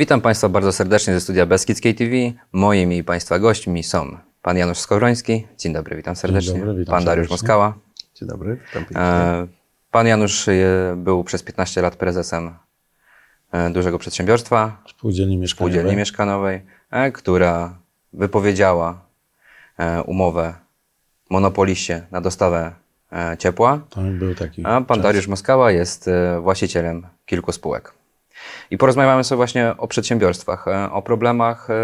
Witam Państwa bardzo serdecznie ze studia Beskidzkiej TV. Moimi i Państwa gośćmi są Pan Janusz Skowroński. Dzień dobry, witam serdecznie. dobry, witam Pan Dariusz serdecznie. Moskała. Dzień dobry, witam pięknie. E, Pan Janusz e, był przez 15 lat prezesem e, dużego przedsiębiorstwa, Spółdzielni mieszkaniowej. spółdzielni mieszkanowej, e, która wypowiedziała umowę monopoliście na dostawę ciepła. Tam był taki A pan czas. Dariusz Moskała jest właścicielem kilku spółek. I porozmawiamy sobie właśnie o przedsiębiorstwach, e, o problemach e,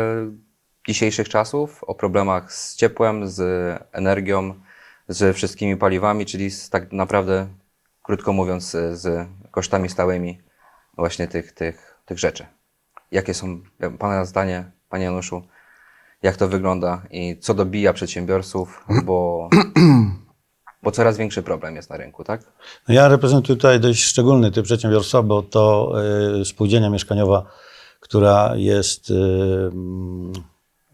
dzisiejszych czasów, o problemach z ciepłem, z energią, ze wszystkimi paliwami, czyli z, tak naprawdę, krótko mówiąc, e, z kosztami stałymi właśnie tych, tych, tych rzeczy. Jakie są Pana zdanie, Panie Januszu, jak to wygląda i co dobija przedsiębiorców, bo, bo coraz większy problem jest na rynku, tak? No ja reprezentuję tutaj dość szczególny typ przedsiębiorstwa, bo to y, spółdzielnia mieszkaniowa, która jest y, mm,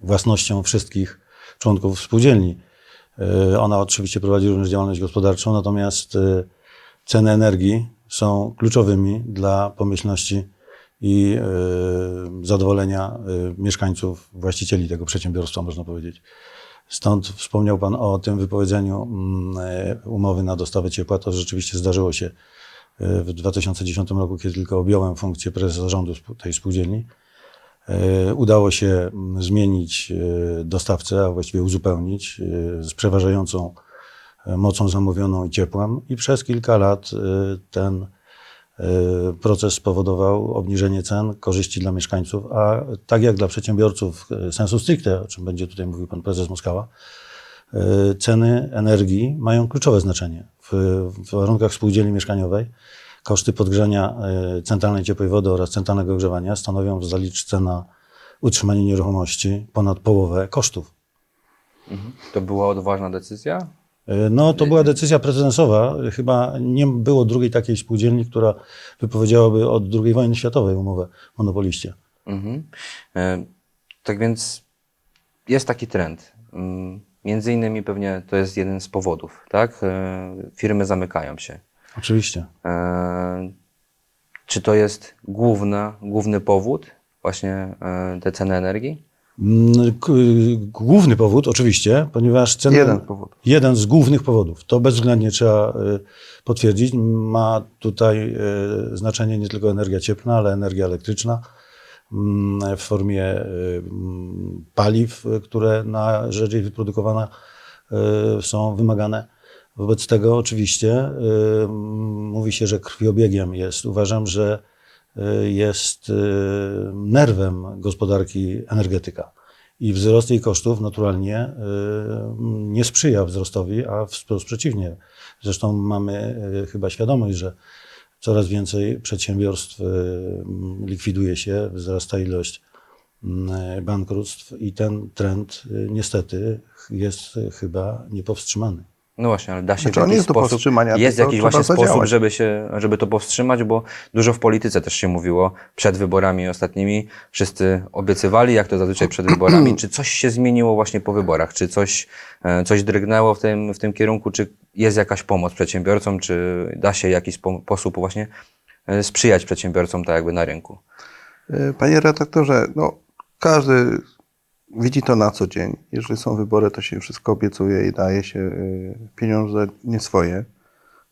własnością wszystkich członków spółdzielni. Y, ona oczywiście prowadzi również działalność gospodarczą, natomiast ceny energii są kluczowymi dla pomyślności i zadowolenia mieszkańców, właścicieli tego przedsiębiorstwa, można powiedzieć. Stąd wspomniał Pan o tym wypowiedzeniu mm, e, umowy na dostawę ciepła. To rzeczywiście zdarzyło się e, w 2010 roku, kiedy tylko objąłem funkcję prezesa spół- tej spółdzielni. E, Udało się mm, zmienić dostawcę, a właściwie uzupełnić z przeważającą mocą zamówioną i ciepłem i przez kilka lat ten proces spowodował obniżenie cen, korzyści dla mieszkańców, a tak jak dla przedsiębiorców e, sensu stricte, o czym będzie tutaj mówił pan prezes Moskała, e, ceny energii mają kluczowe znaczenie. W, w warunkach spółdzielni mieszkaniowej koszty podgrzania centralnej ciepłej wody oraz centralnego ogrzewania stanowią w zaliczce na utrzymanie nieruchomości ponad połowę kosztów. To była odważna decyzja? E, No, to była decyzja prezydensowa. Chyba nie było drugiej takiej spółdzielni, która wypowiedziałaby od II wojny światowej umowę monopoliście. Mhm. E, Tak więc jest taki trend. Mm, Między innymi pewnie to jest jeden z powodów, tak? E, Firmy zamykają się. Oczywiście. Czy to jest główna, główny powód, właśnie te ceny energii? Mm, Główny powód, oczywiście, ponieważ ceny. Jeden powód. Jeden z głównych powodów. To bezwzględnie trzeba y, potwierdzić. Ma tutaj y, znaczenie nie tylko energia cieplna, ale energia elektryczna mm, w formie y, mm, paliw, które na rzecz jej wyprodukowania y, są wymagane. Wobec tego oczywiście mówi się, że krwiobiegiem jest. Uważam, że jest y, nerwem gospodarki energetyka. I wzrost jej kosztów naturalnie y, nie sprzyja wzrostowi, a wprost przeciwnie. Zresztą mamy y, chyba świadomość, że coraz więcej przedsiębiorstw y, likwiduje się, wzrasta ilość y, bankructw i ten trend y, niestety jest y, chyba niepowstrzymany. No właśnie, ale da się Znaczy, w jakiś jest do sposób, powstrzymania, jest jakiś właśnie sposób, żeby, się, żeby to powstrzymać, bo dużo w polityce też się mówiło przed wyborami ostatnimi. Wszyscy obiecywali, jak to zazwyczaj przed wyborami. Czy coś się zmieniło właśnie po wyborach? Czy coś, e, coś drgnęło w tym, w tym kierunku? Czy jest jakaś pomoc przedsiębiorcom? Czy da się w jakiś spo- sposób właśnie e, sprzyjać przedsiębiorcom tak jakby na rynku? Y, Panie redaktorze, no, każdy widzi to na co dzień. Jeżeli są wybory, to się wszystko obiecuje i daje się y, pieniądze nie swoje.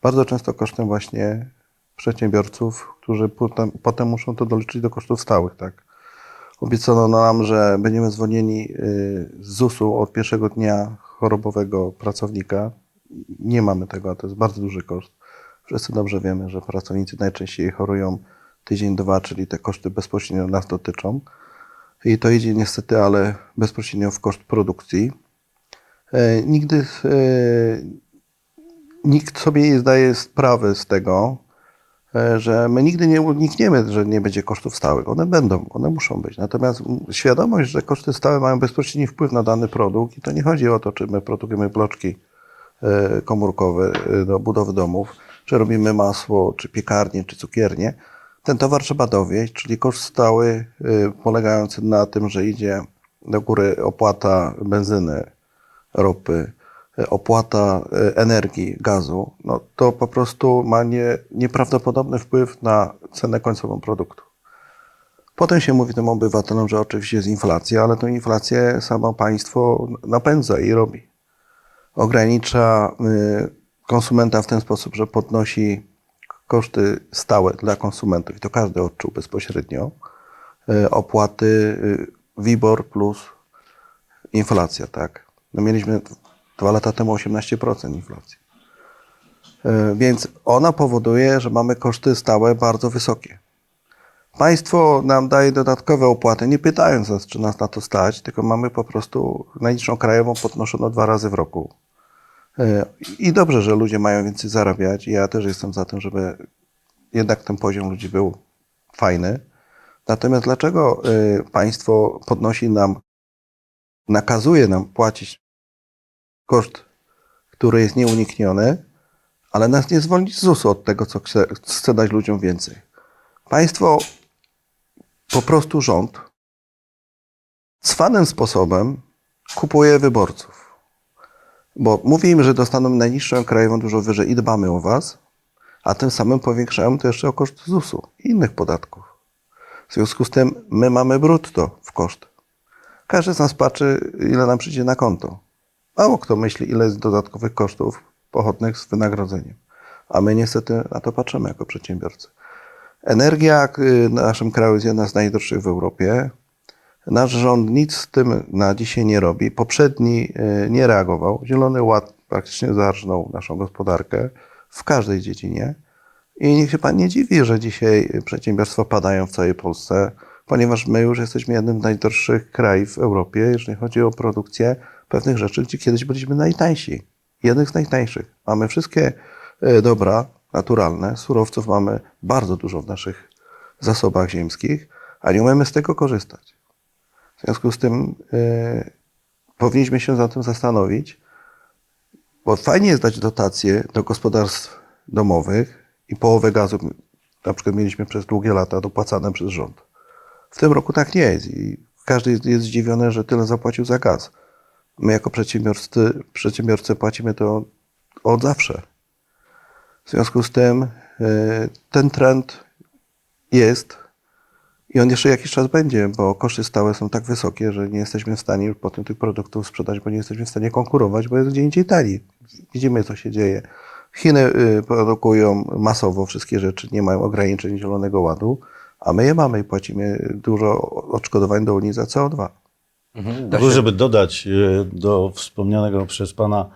Bardzo często kosztem właśnie przedsiębiorców, którzy potem, potem muszą to doliczyć do kosztów stałych. Tak? Obiecano nam, że będziemy zwolnieni y, z ZUS-u od pierwszego dnia chorobowego pracownika. Nie mamy tego, a to jest bardzo duży koszt. Wszyscy dobrze wiemy, że pracownicy najczęściej chorują tydzień, dwa, czyli te koszty bezpośrednio nas dotyczą. I to idzie niestety, ale bezpośrednio w koszt produkcji. E, Nigdy e, nikt sobie nie zdaje sprawy z tego, e, że my nigdy nie unikniemy, że nie będzie kosztów stałych. One będą, one muszą być. Natomiast świadomość, że koszty stałe mają bezpośredni wpływ na dany produkt i to nie chodzi o to, czy my produkujemy bloczki komórkowe do budowy domów, czy robimy masło, czy piekarnię, czy cukiernię. Ten towar trzeba dowieść, czyli koszt stały polegający na tym, że idzie do góry opłata benzyny, ropy, y, opłata y, energii, gazu, no to po prostu ma nie, nieprawdopodobny wpływ na cenę końcową produktu. Potem się mówi tym obywatelom, że oczywiście jest inflacja, ale tą inflację samo państwo napędza i robi. Ogranicza y, konsumenta w ten sposób, że podnosi koszty stałe dla konsumentów, i to każdy odczuł bezpośrednio, y, opłaty y, WIBOR plus inflacja, tak. No mieliśmy dwa lata temu 18% inflacji. Y, Więc ona powoduje, że mamy koszty stałe bardzo wysokie. Państwo nam daje dodatkowe opłaty, nie pytając nas, czy nas na to stać, tylko mamy po prostu najniższą krajową podnoszoną dwa razy w roku. E, I dobrze, że ludzie mają więcej zarabiać. Ja też jestem za tym, żeby jednak ten poziom ludzi był fajny. Natomiast dlaczego e, państwo podnosi nam, nakazuje nam płacić koszt, który jest nieunikniony, ale nas nie zwolni z ZUS-u od tego, co chce, chce dać ludziom więcej? Państwo, po prostu rząd, cwanym sposobem kupuje wyborców. Bo mówi im, że dostaną najniższą krajową dużo wyżej i dbamy o was, a tym samym powiększają to jeszcze o koszt ZUS-u i innych podatków. W związku z tym my mamy brutto w koszt. Każdy z nas patrzy, ile nam przyjdzie na konto. Mało kto myśli, ile jest dodatkowych kosztów pochodnych z wynagrodzeniem. A my niestety na to patrzymy jako przedsiębiorcy. Energia y, w naszym kraju jest jedna z najdroższych w Europie. Nasz rząd nic z tym na dzisiaj nie robi. Poprzedni y, nie reagował. Zielony Ład praktycznie zarżnął naszą gospodarkę w każdej dziedzinie. I niech się pan nie dziwi, że dzisiaj przedsiębiorstwa padają w całej Polsce, ponieważ my już jesteśmy jednym z najdroższych krajów w Europie, jeżeli chodzi o produkcję pewnych rzeczy, gdzie kiedyś byliśmy najtańsi. Jednych z najtańszych. Mamy wszystkie e, dobra naturalne, surowców mamy bardzo dużo w naszych zasobach ziemskich, a nie umiemy z tego korzystać. W związku z tym e, powinniśmy się za tym zastanowić, bo fajnie jest dać dotacje do gospodarstw domowych i połowę gazu, na przykład mieliśmy przez długie lata dopłacane przez rząd. W tym roku tak nie jest i każdy jest, jest zdziwiony, że tyle zapłacił za gaz. My jako przedsiębiorcy, przedsiębiorcy płacimy to od zawsze. W związku z tym y, ten trend jest i on jeszcze jakiś czas będzie, bo koszty stałe są tak wysokie, że nie jesteśmy w stanie już potem tych produktów sprzedać, bo nie jesteśmy w stanie konkurować, bo jest gdzie indziej taniej. Widzimy, co się dzieje. Chiny y, produkują masowo wszystkie rzeczy, nie mają ograniczeń Zielonego Ładu, a my je mamy i płacimy dużo odszkodowań do Unii za CO2. Mhm, Tylko, się- żeby dodać e, do wspomnianego przez Pana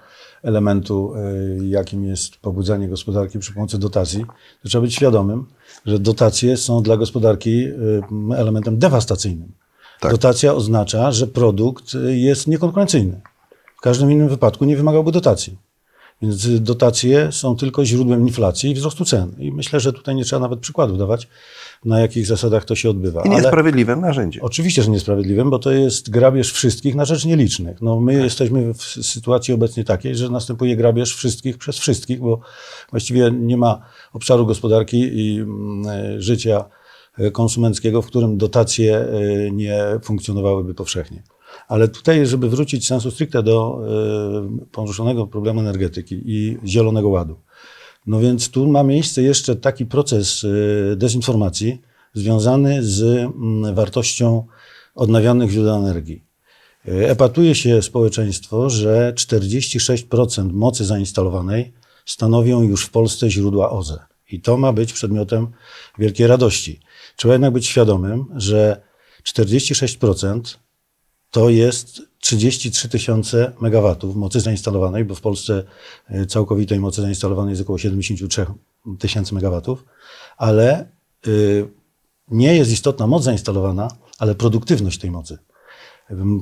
elementu, e, jakim jest pobudzanie gospodarki przy pomocy dotacji, to trzeba być świadomym, że dotacje są dla gospodarki e, elementem dewastacyjnym. Tak. Dotacja oznacza, że produkt e, jest niekonkurencyjny. W każdym innym wypadku nie wymagałby dotacji. Więc dotacje są tylko źródłem inflacji i wzrostu cen. I myślę, że tutaj nie trzeba nawet przykładów dawać, na jakich zasadach to się odbywa. I Ale- niesprawiedliwym narzędziem. Oczywiście, że niesprawiedliwym, bo to jest grabież wszystkich na rzecz nielicznych. No, my jesteśmy w sytuacji obecnie takiej, że następuje grabież wszystkich przez wszystkich, bo właściwie nie ma obszaru gospodarki i mm, e, życia e, konsumenckiego, w którym dotacje e, nie funkcjonowałyby powszechnie. Ale tutaj, żeby wrócić sensu stricte do e, poruszonego problemu energetyki i zielonego ładu. No więc tu ma miejsce jeszcze taki proces y, dezinformacji związany z mm, wartością odnawialnych źródeł energii. Y, Epatuje się społeczeństwo, że 46% mocy zainstalowanej stanowią już w Polsce źródła OZE. I to ma być przedmiotem wielkiej radości. Trzeba jednak być świadomym, że 46% to jest 33 tysiące megawatów mocy zainstalowanej, bo w Polsce e, całkowitej mocy zainstalowanej jest około 73 tysięcy megawatów, ale y, nie jest istotna moc zainstalowana, ale produktywność tej mocy.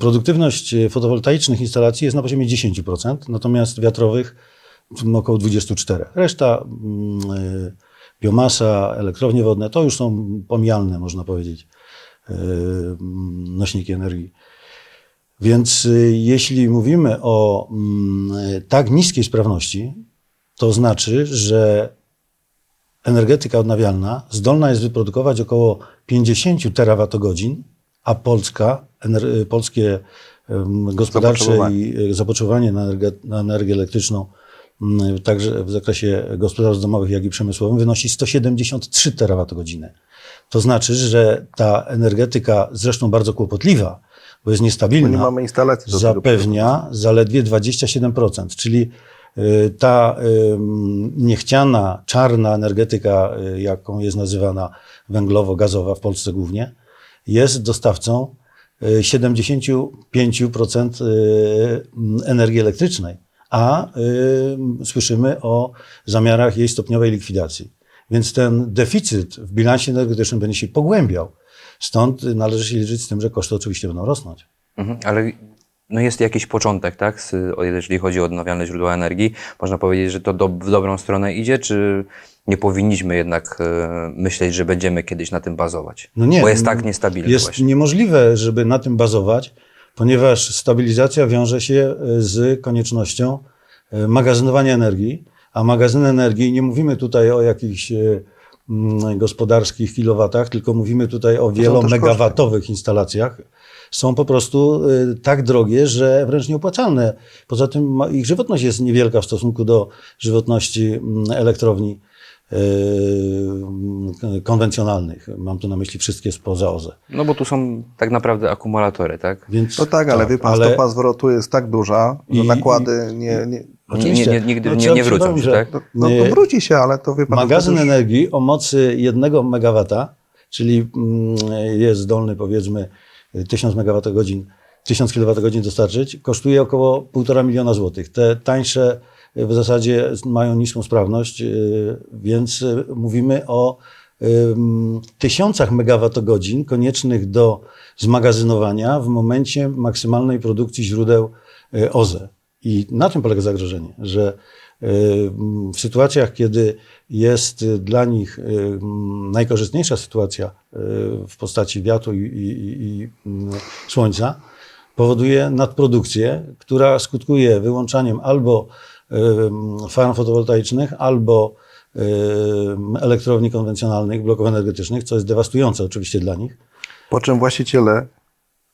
Produktywność e, fotowoltaicznych instalacji jest na poziomie 10%, natomiast wiatrowych około 24%. Reszta biomasa, elektrownie wodne to już są pomijalne, można powiedzieć, nośniki energii. Więc y, jeśli mówimy o mm, tak niskiej sprawności, to znaczy, że energetyka odnawialna zdolna jest wyprodukować około 50 terawatogodzin, a Polska, y, polskie gospodarcze i y, zapotrzebowanie na energię, na energię elektryczną mm, także w zakresie gospodarstw domowych, jak i przemysłowym, wynosi 173 terawatogodziny. To znaczy, że ta energetyka, zresztą bardzo kłopotliwa, bo jest Bo niestabilna, tego. zapewnia zaledwie 27%, czyli y, ta y, niechciana, czarna energetyka, y, jaką jest nazywana węglowo-gazowa w Polsce głównie, jest dostawcą y, 75% y, energii elektrycznej, a słyszymy o zamiarach jej stopniowej likwidacji. Więc ten deficyt w bilansie energetycznym będzie się pogłębiał. Stąd należy się liczyć z tym, że koszty oczywiście będą rosnąć. Mhm, ale no jest jakiś początek, tak? Jeżeli chodzi o odnawialne źródła energii. Można powiedzieć, że to do, w dobrą stronę idzie, czy nie powinniśmy jednak e, myśleć, że będziemy kiedyś na tym bazować? No nie, Bo jest tak niestabilny Jest właśnie. niemożliwe, żeby na tym bazować, ponieważ stabilizacja wiąże się e, z koniecznością e, magazynowania energii, a magazyn energii, nie mówimy tutaj o jakichś e, gospodarskich kilowatach, tylko mówimy tutaj o wielomegawatowych instalacjach. Są po prostu e, tak drogie, że wręcz nieopłacalne. Poza tym ich żywotność jest niewielka w stosunku do żywotności mm, elektrowni mm, konwencjonalnych. Mam tu na myśli wszystkie spoza OZE. No bo tu są tak naprawdę akumulatory, tak? Więc, No tak, ale wie pan, ale- stopa zwrotu jest tak duża, że I- nakłady nie... nie Nie, Oczywiście. nie, nigdy No, nie, nie wrócą się, tak? no, no Nie. to wróci się, ale to wie pan... Magazyn już- energii o mocy 1 MW, czyli mm, jest zdolny powiedzmy 1000 MWh, 1000 kWh dostarczyć, kosztuje około 1,5 miliona złotych. Te tańsze w zasadzie mają niską sprawność, yy, więc yy, mówimy o tysiącach megawattogodzin koniecznych do zmagazynowania w momencie maksymalnej produkcji źródeł yy, OZE. I na tym polega zagrożenie, że w sytuacjach, kiedy jest y, dla nich y, najkorzystniejsza sytuacja y, w postaci wiatru i, i, i, słońca, powoduje nadprodukcję, która skutkuje wyłączaniem albo farm fotowoltaicznych, albo ym, elektrowni konwencjonalnych, bloków energetycznych, co jest dewastujące oczywiście dla nich, Po czym właściciele,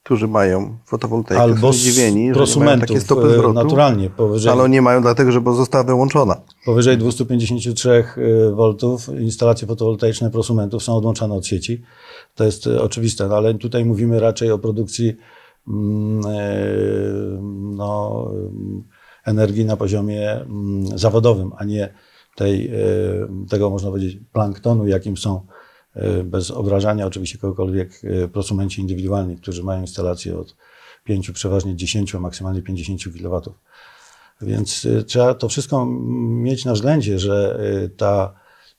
którzy mają fotowoltaikę, albo są zdziwieni, że mają prosumentów takie stopy e, zwrotu, naturalnie powyżej, ale nie mają dlatego, że została wyłączona. powyżej 253 V instalacje fotowoltaiczne prosumentów są odłączane od sieci. To jest oczywiste, no ale tutaj mówimy raczej o produkcji mm, no, energii na poziomie mm, zawodowym, a nie tej, e, tego można powiedzieć planktonu, jakim są e, bez obrażania oczywiście kogokolwiek e, prosumenci indywidualni, którzy mają instalacje od 5, przeważnie 10, a maksymalnie 50 kW. Więc trzeba to wszystko mieć na względzie, że ta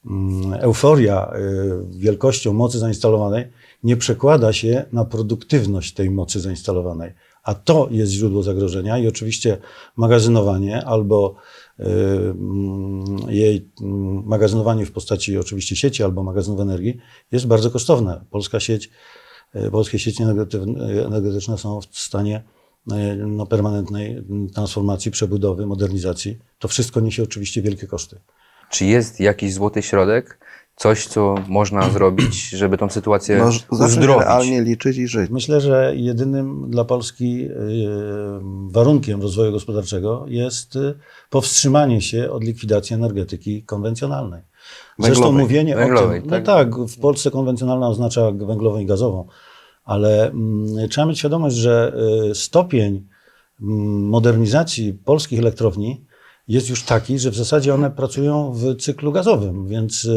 mm, euforia wielkością mocy zainstalowanej nie przekłada się na produktywność tej mocy zainstalowanej. A to jest źródło zagrożenia i oczywiście magazynowanie albo y, mm, jej mm, magazynowanie w postaci oczywiście sieci albo magazynów energii jest bardzo kosztowne. Polska sieć, y, polskie sieci energety- energetyczne są w stanie y, no, permanentnej transformacji, przebudowy, modernizacji. To wszystko niesie oczywiście wielkie koszty. Czy jest jakiś złoty środek, coś, co można zrobić, żeby tą sytuację No, uzdrowić? realnie liczyć i żyć. Myślę, że jedynym dla Polski y, warunkiem rozwoju gospodarczego jest y, powstrzymanie się od likwidacji energetyki konwencjonalnej. Zresztą Węglowej. mówienie Węglowej, o tym, tak? no tak, w Polsce konwencjonalna oznacza węglową i gazową, ale mm, trzeba mieć świadomość, że y, stopień mm, modernizacji polskich elektrowni jest już taki, że w zasadzie one pracują w cyklu gazowym, więc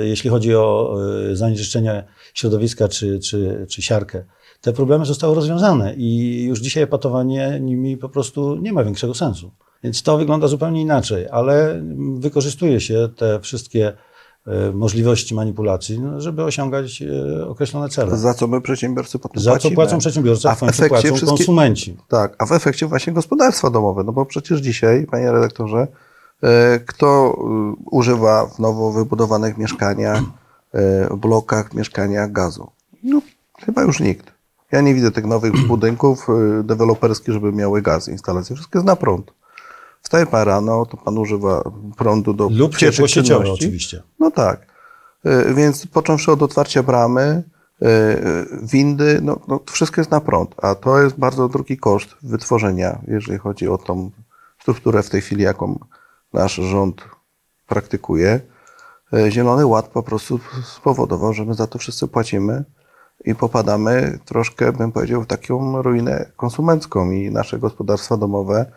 jeśli chodzi o y, zanieczyszczenie środowiska czy, czy, czy siarkę, te problemy zostały rozwiązane i już dzisiaj epatowanie nimi po prostu nie ma większego sensu. Więc to wygląda zupełnie inaczej, ale mm, wykorzystuje się te wszystkie y, możliwości manipulacji, no, żeby osiągać określone cele. Za co my przedsiębiorcy potem Za co płacą przedsiębiorcy, A w końcu efekcie płacą wszystkie- konsumenci. Tak, a w efekcie właśnie gospodarstwa domowe, no bo przecież dzisiaj, panie redaktorze, e, kto e, używa w nowo wybudowanych mieszkaniach, e, blokach, mieszkaniach gazu? No, chyba już nikt. Ja nie widzę tych nowych budynków e, deweloperskich, żeby miały gaz, instalacje. Wszystko jest na prąd. Wstaje pan rano, to pan używa prądu do Lub ciepło sieciowe oczywiście. No tak. E, Więc począwszy od otwarcia bramy, e, windy, no, no wszystko jest na prąd, a to jest bardzo drogi koszt wytworzenia, jeżeli chodzi o tą strukturę w tej chwili, jaką nasz rząd praktykuje, e, Zielony Ład po prostu spowodował, że my za to wszyscy płacimy i popadamy troszkę, bym powiedział, w taką ruinę konsumencką i nasze gospodarstwa domowe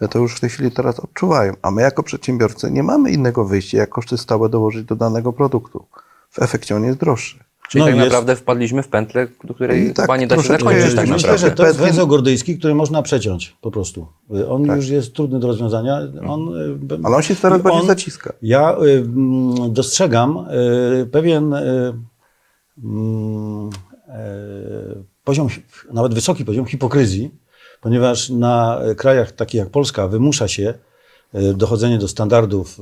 e, to już w tej chwili teraz odczuwają. A my jako przedsiębiorcy nie mamy innego wyjścia, jak koszty stałe dołożyć do danego produktu. W efekcie on jest droższy. Czyli No tak jest- naprawdę wpadliśmy w pętlę, do której tak chyba nie da się zakończyć jest. tak Myślę, naprawdę. że to jest węzeł gordyjski, który można przeciąć po prostu. On Tak. już jest trudny do rozwiązania. On, y, Ale on się coraz bardziej zaciska. Ja y, mm, dostrzegam y, pewien y, mm, y, poziom, nawet wysoki poziom hipokryzji, ponieważ na krajach takich jak Polska wymusza się dochodzenie do standardów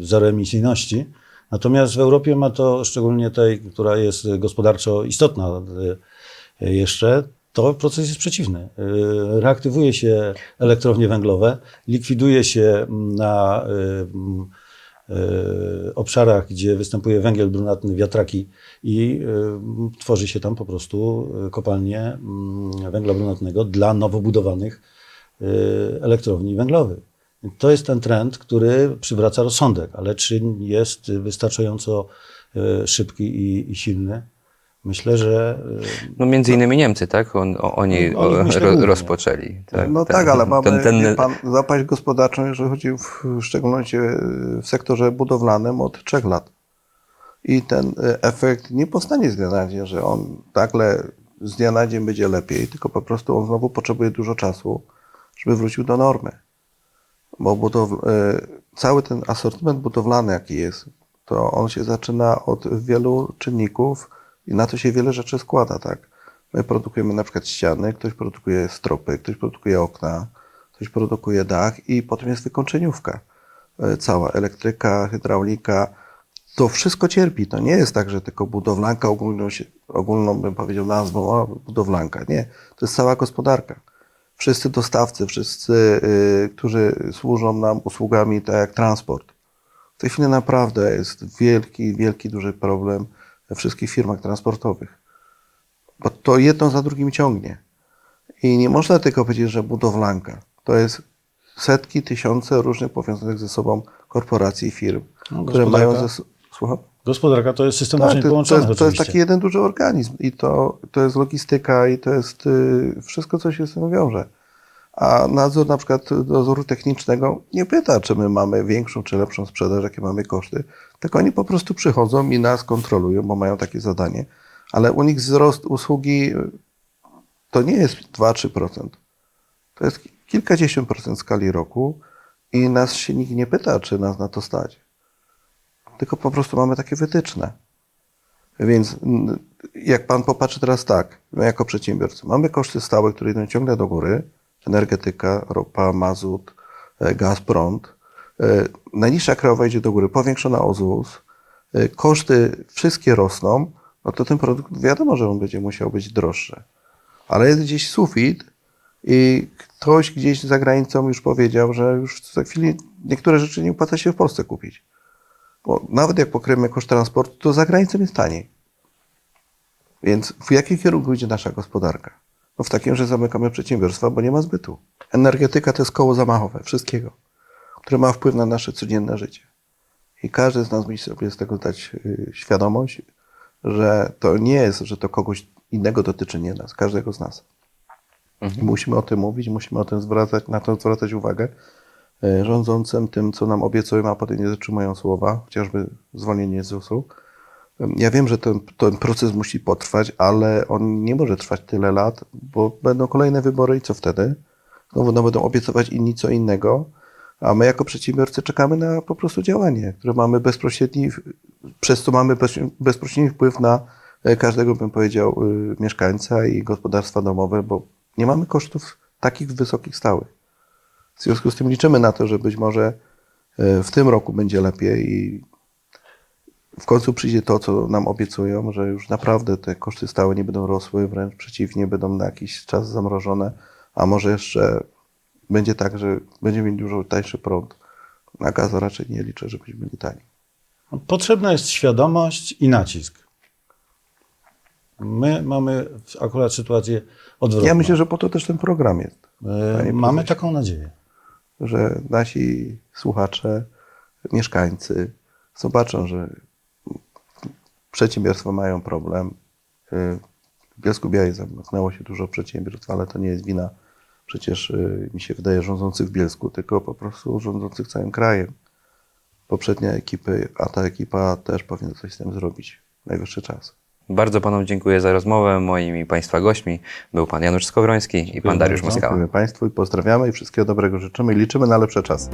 y, zeroemisyjności, natomiast w Europie ma to, szczególnie tej, która jest gospodarczo istotna y, jeszcze, to proces jest przeciwny. Y, Reaktywuje się elektrownie węglowe, likwiduje się na y, mm, obszarach, gdzie występuje węgiel brunatny, wiatraki i tworzy się tam po prostu kopalnie mm, węgla brunatnego dla nowo budowanych elektrowni węglowych. To jest ten trend, który przywraca rozsądek, ale czy jest wystarczająco y, szybki i, i silny? Myślę, że y, No między innymi Niemcy, tak? On, o, oni No, o, myślę ro, rozpoczęli. Tak, No ten- tak, ale mamy ten, ten, pan, zapaść gospodarczą, jeżeli chodzi w, w szczególności w sektorze budowlanym od trzech lat. I ten e, efekt nie powstanie z dnia na dzień, że on nagle z dnia na dzień będzie lepiej, tylko po prostu on znowu potrzebuje dużo czasu, żeby wrócił do normy. Bo e, cały ten asortyment budowlany, jaki jest, to on się zaczyna od wielu czynników i na to się wiele rzeczy składa, tak? My produkujemy na przykład ściany, ktoś produkuje stropy, ktoś produkuje okna, ktoś produkuje dach i potem jest wykończeniówka. E, Cała elektryka, hydraulika, to wszystko cierpi. To nie jest tak, że tylko budowlanka ogólną, ogólną bym powiedział nazwą, o, budowlanka. Nie, to jest cała gospodarka. Wszyscy dostawcy, wszyscy, y, którzy służą nam usługami, tak jak transport. W tej chwili naprawdę jest wielki, wielki, duży problem we wszystkich firmach transportowych. Bo to jedno za drugim ciągnie. I nie można tylko powiedzieć, że budowlanka. To jest setki, tysiące różnych powiązanych ze sobą korporacji i firm, No, które mają ze Słucham? Gospodarka to jest system Tak, naczyń to, to, jest, to jest oczywiście. taki jeden duży organizm i to, to jest logistyka i to jest y, wszystko, co się z tym wiąże. A nadzór na przykład dozoru technicznego nie pyta, czy my mamy większą czy lepszą sprzedaż, jakie mamy koszty, tylko oni po prostu przychodzą i nas kontrolują, bo mają takie zadanie. Ale u nich wzrost usługi y, to nie jest 2-3%. To jest kilkadziesiąt procent w skali roku i nas się nikt nie pyta, czy nas na to stać. Tylko po prostu mamy takie wytyczne. Więc jak pan popatrzy teraz tak, my jako przedsiębiorcy, mamy koszty stałe, które idą ciągle do góry, energetyka, ropa, mazut, e, gaz, prąd. E, Najniższa krajowa idzie do góry, powiększona o ZUS, e, koszty wszystkie rosną, no to ten produkt wiadomo, że on będzie musiał być droższy. Ale jest gdzieś sufit i ktoś gdzieś za granicą już powiedział, że już za chwilę niektóre rzeczy nie opłaca się w Polsce kupić. Bo nawet jak pokryjemy koszt transportu, to za granicą jest taniej. Więc w jakim kierunku idzie nasza gospodarka? No w takim, że zamykamy przedsiębiorstwa, bo nie ma zbytu. Energetyka to jest koło zamachowe wszystkiego, które ma wpływ na nasze codzienne życie. I każdy z nas musi sobie z tego zdać y, świadomość, że to nie jest, że to kogoś innego dotyczy, nie nas, każdego z nas. I Musimy o tym mówić, musimy o tym zwracać, na to zwracać uwagę rządzącym, tym, co nam obiecują, a potem nie dotrzymują słowa, chociażby zwolnienie z ZUS-u. Ja wiem, że ten, ten proces musi potrwać, ale on nie może trwać tyle lat, bo będą kolejne wybory i co wtedy? Znowu no, będą obiecywać inni co innego, a my jako przedsiębiorcy czekamy na po prostu działanie, które mamy bezpośredni, przez co mamy bez- bezpośredni wpływ na e, każdego, bym powiedział, y, mieszkańca i gospodarstwa domowe, bo nie mamy kosztów takich wysokich stałych. W związku z tym liczymy na to, że być może e, w tym roku będzie lepiej i w końcu przyjdzie to, co nam obiecują, że już naprawdę te koszty stałe nie będą rosły, wręcz przeciwnie, będą na jakiś czas zamrożone, a może jeszcze będzie tak, że będziemy mieli dużo tańszy prąd. Na gaz raczej nie liczę, że będziemy mieli taniej. Potrzebna jest świadomość i nacisk. My mamy akurat sytuację odwrotną. Ja myślę, że po to też ten program jest. E, Mamy taką nadzieję. Że nasi słuchacze, mieszkańcy zobaczą, że przedsiębiorstwa mają problem. Y, W Bielsku Białej zamknęło się dużo przedsiębiorstw, ale to nie jest wina przecież, y, mi się wydaje, rządzących w Bielsku, tylko po prostu rządzących całym krajem. Poprzednia ekipy, a ta ekipa też powinna coś z tym zrobić. Najwyższy czas. Bardzo panom dziękuję za rozmowę. Moimi państwa gośćmi był pan Janusz Skowroński i pan Dariusz. Moskała. Dziękuję Państwu i pozdrawiamy i wszystkiego dobrego życzymy i liczymy na lepsze czasy.